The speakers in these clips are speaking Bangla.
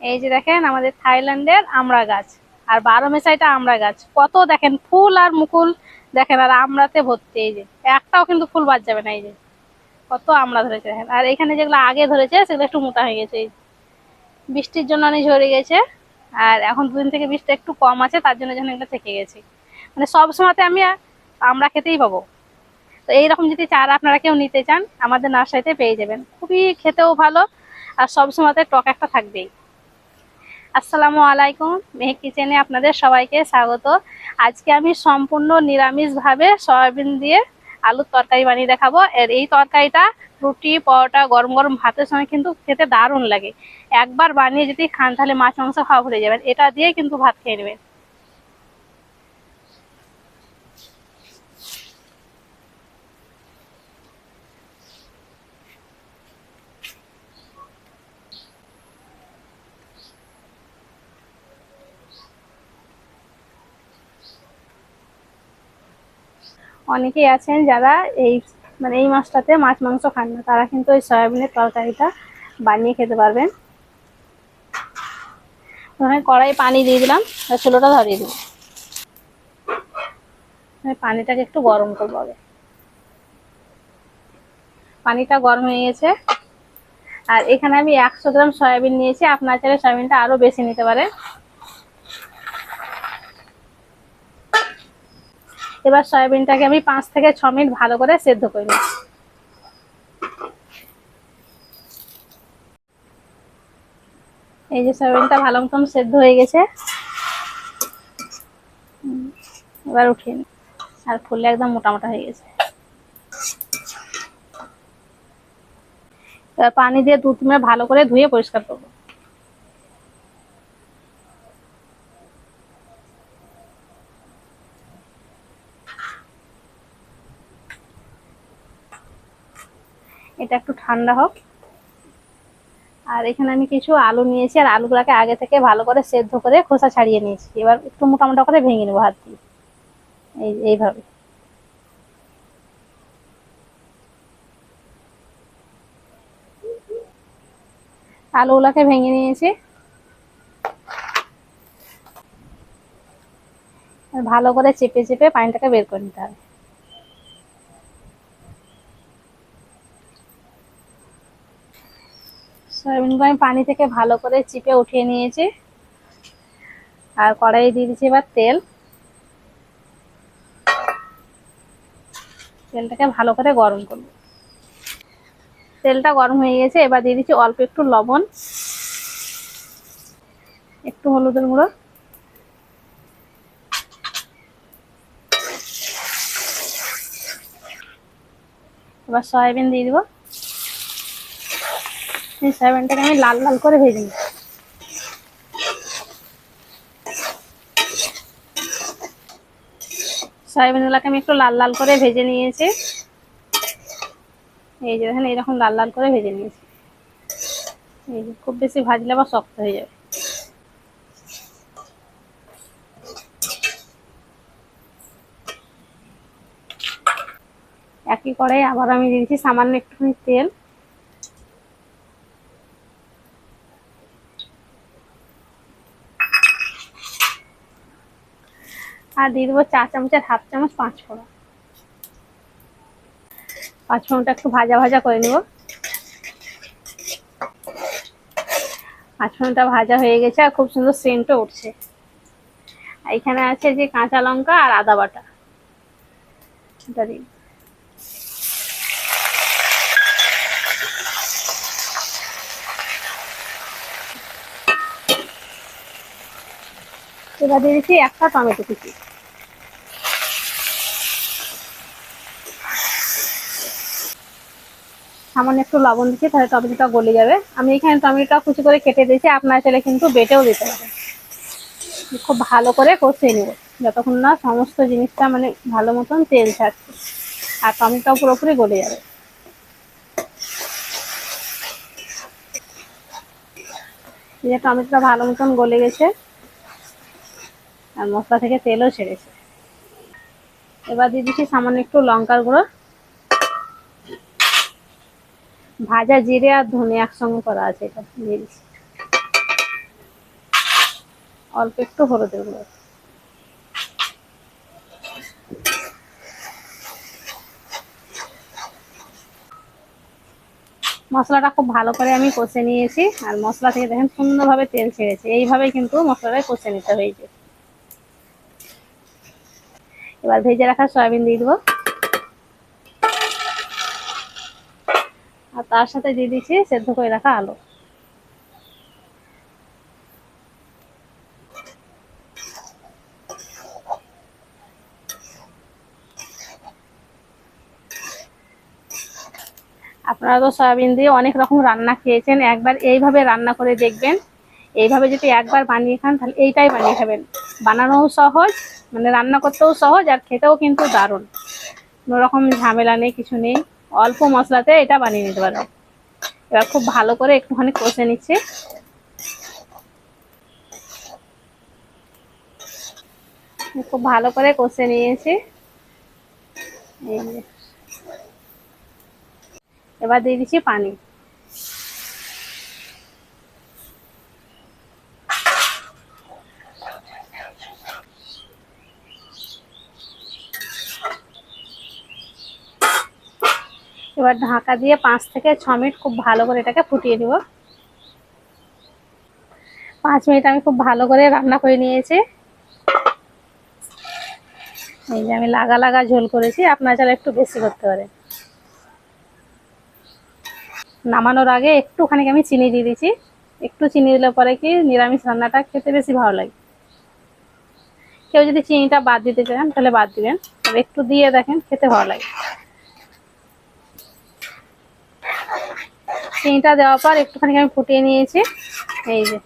এই যে দেখেন আমাদের থাইল্যান্ডের আমড়া গাছ আর বারো মেশাইটা আমড়া গাছ। কত দেখেন ফুল আর মুকুল। দেখেন, আর আমড়াতে ভর্তি, এই যে। একটাও কিন্তু ফুল বাদ যাবে না, এই যে। কত আমড়া ধরেছে, দেখেন। আর এখানে যেগুলো আগে ধরেছে, সেগুলো একটু মোটা হয়ে গেছে, এই। বৃষ্টির জন্য অনেক ঝরে গেছে, আর এখন দুদিন থেকে বৃষ্টি একটু কম আছে, তার জন্য যেন এগুলো থেকে গেছে। মানে সব সময়তে আমি আমরা খেতেই পাবো। তো এইরকম যদি চারা আপনারা কেউ নিতে চান, আমাদের নার্সারিতে পেয়ে যাবেন। খুবই খেতেও ভালো, আর সব সময়তে টক একটা থাকবেই। আসসালামু আলাইকুম মেহ কিচেনে আপনাদের সবাইকে স্বাগত। আজকে আমি সম্পূর্ণ নিরামিষভাবে সয়াবিন দিয়ে আলুর তরকারি বানিয়ে দেখাবো। এর এই তরকারিটা রুটি, পরোটা, গরম গরম ভাতের সঙ্গে কিন্তু খেতে দারুণ লাগে। একবার বানিয়ে যদি খান, তাহলে মাছ, মাংস খাওয়া ভুলে যাবেন। এটা দিয়ে কিন্তু ভাত খেয়ে নেবেন। অনেকেই আছেন যারা এই মানে এই মাছটাতে মাছ মাংস খান না, তারা কিন্তু ওই সয়াবিনের তরকারিটা বানিয়ে খেতে পারবেন। কড়াই পানি দিয়ে দিলাম চুলোটা ধরিয়ে দিলাম। পানিটাকে একটু গরম করব আগে। পানিটা গরম হয়ে গেছে। আর এখানে আমি একশো গ্রাম সয়াবিন নিয়েছি, আপনার চাইলে সয়াবিনটা আরও বেশি নিতে পারেন। এবার সয়াবিনটাকে আমি পাঁচ থেকে ছ মিনিট ভালো করে সেদ্ধ করে নিই এই যে সয়াবিনটা ভালো মতন সেদ্ধ হয়ে গেছে। এবার উঠিয়ে আর ফুললে একদম মোটা মোটা হয়ে গেছে। পানি দিয়ে দু তিন ভালো করে ধুয়ে পরিষ্কার করব। এটা একটু ঠান্ডা হোক। আর এখানে আমি কিছু আলু নিয়েছি, আর আলুগুলোকে আগে থেকে ভালো করে সেদ্ধ করে খোসা ছাড়িয়ে নিয়েছি। এবার একটু মোটা মোটা করে ভেঙে নেব হাত দিয়ে। এই, এইভাবে। আলুগুলোকে ভেঙে নিয়েছি। ভালো করে চেপে চেপে পানিটাকে বের করে নিতে হবে। সয়াবিনগুলো আমি পানি থেকে ভালো করে চিপে উঠিয়ে নিয়েছি। আর কড়াইয়ে দিয়ে দিচ্ছি এবার তেল। তেলটাকে ভালো করে গরম করব। তেলটা গরম হয়ে গেছে, এবার দিয়ে দিচ্ছি অল্প একটু লবণ। একটু হলুদের গুঁড়ো। এবার সয়াবিন দিয়ে দিব। এই সয়াবিনটাকে আমি লাল লাল করে ভেজে নিই। সয়াবিনগুলোকে আমি একটু লাল লাল করে ভেজে নিয়েছি। এই যে দেখেন, এইরকম লাল লাল করে ভেজে নিয়েছি। এই যে খুব বেশি ভাজলে আবার শক্ত হয়ে যাবে। একই কড়াই আবার আমি দিয়েছি সামান্য একটুখানি তেল। আর দিয়ে দেবো চা চামচের হাফ চামচ পাঁচ ফোড়ন। পাঁচ ফোড়নটা একটু ভাজা ভাজা করে নেব। পাঁচ ফোড়নটা ভাজা হয়ে গেছে আর খুব সুন্দর সেন্টও উঠছে। এখানে আছে যে কাঁচা লঙ্কা আর আদা বাটা। এটা দিই এবার দিয়ে দিচ্ছি একটা টমেটো কুচি। সামান্য একটু লবণ দিচ্ছি, তাহলে টমেটোটা গলে যাবে। আমি এখানে টমেটোটা কুচি করে কেটে দিয়েছি, আপনার চাইলে কিন্তু বেটেও দিতে পারেন। খুব ভালো করে কষিয়ে নেব, যতক্ষণ না সমস্ত জিনিসটা মানে ভালো মতন তেল ছাড়ছে। আর টমেটোটাও পুরোপুরি গলে যাবে। টমেটোটা ভালো মতন গলে গেছে। আর মশলা থেকে তেলও ছেড়েছে এবার দিয়ে দিচ্ছি সামান্য একটু লঙ্কার গুঁড়ো। ভাজা জিরে আর ধনে একসঙ্গে করা আছে এটা, দিয়ে দিচ্ছি। অল্প একটু হলুদের গুঁড়ো। মশলাটা খুব ভালো করে আমি কষে নিয়েছি, আর মশলা থেকে দেখেন সুন্দরভাবে তেল ছেড়েছে এইভাবেই কিন্তু মশলাটা কষে নিতে হয়েছে। এবার ভেজে রাখা সয়াবিন দিয়ে দেবো। আর তার সাথে দিয়ে দিচ্ছি সেদ্ধ করে রাখা আলু। আপনারা তো সয়াবিন দিয়ে অনেক রকম রান্না খেয়েছেন, একবার এইভাবে রান্না করে দেখবেন। এইভাবে যদি একবার বানিয়ে খান, তাহলে এইটাই বানিয়ে খাবেন। বানানোও সহজ মানে রান্না করতেও সহজ আর খেতেও কিন্তু দারুণ। কোনো রকম ঝামেলা নেই, কিছু নেই। অল্প মশলাতে এটা বানিয়ে নিতে পারবেন এবার খুব ভালো করে একটুখানি কষে নিচ্ছি। খুব ভালো করে কষে নিয়েছি। এবার দিয়ে দিচ্ছি পানি। এবার ঢাকা দিয়ে পাঁচ থেকে ছ মিনিট খুব ভালো করে এটাকে ফুটিয়ে নিব। পাঁচ মিনিট আমি খুব ভালো করে রান্না করে নিয়েছি। এই যে আমি লাগা লাগা ঝোল করেছি, আপনার চাইলে একটু বেশি করতে পারে নামানোর আগে একটুখানি আমি চিনি দিয়ে দিচ্ছি একটু চিনি দিলে পরে কি নিরামিষ রান্নাটা খেতে বেশি ভালো লাগে। কেউ যদি চিনিটা বাদ দিতে চান তাহলে বাদ দিবেন, তবে একটু দিয়ে দেখেন খেতে ভালো লাগে। চিনিটা দেওয়ার পর একটুখানি আমি ফুটিয়ে নিয়েছি। এই যে।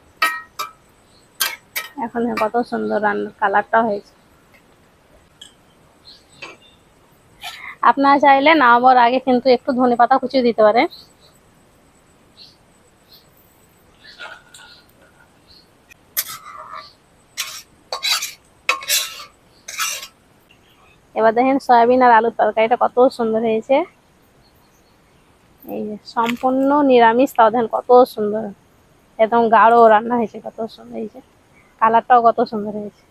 এখন কত সুন্দর রান্নার কালারটা হয়েছে। আপনারা চাইলে নামাবার আগে কিন্তু একটু ধনে পাতা কুচিয়ে দিতে পারে এবার দেখেন সয়াবিন আর আলুর তরকারিটা কত সুন্দর হয়েছে। এই যে সম্পূর্ণ নিরামিষ তাও দেখেন কত সুন্দর। একদম গাঢ় রান্না হয়েছে, কত সুন্দর হয়েছে কালারটাও কত সুন্দর হয়েছে।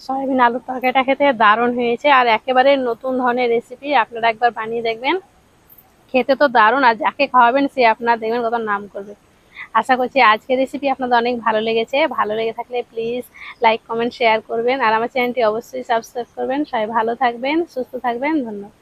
সয়াবিন আলুর তরকারিটা খেতে দারুণ হয়েছে আর একেবারে নতুন ধরনের রেসিপি আপনারা একবার বানিয়ে দেখবেন। খেতে তো দারুণ আর যাকে খাওয়াবেন সে আপনার দেখবেন কত নাম করবে। আশা করছি আজকের রেসিপি আপনাদের অনেক ভালো লেগেছে। ভালো লেগে থাকলে প্লিজ লাইক কমেন্ট শেয়ার করবেন আর আমার চ্যানেলটি অবশ্যই সাবস্ক্রাইব করবেন। সবাই ভালো থাকবেন, সুস্থ থাকবেন, ধন্যবাদ।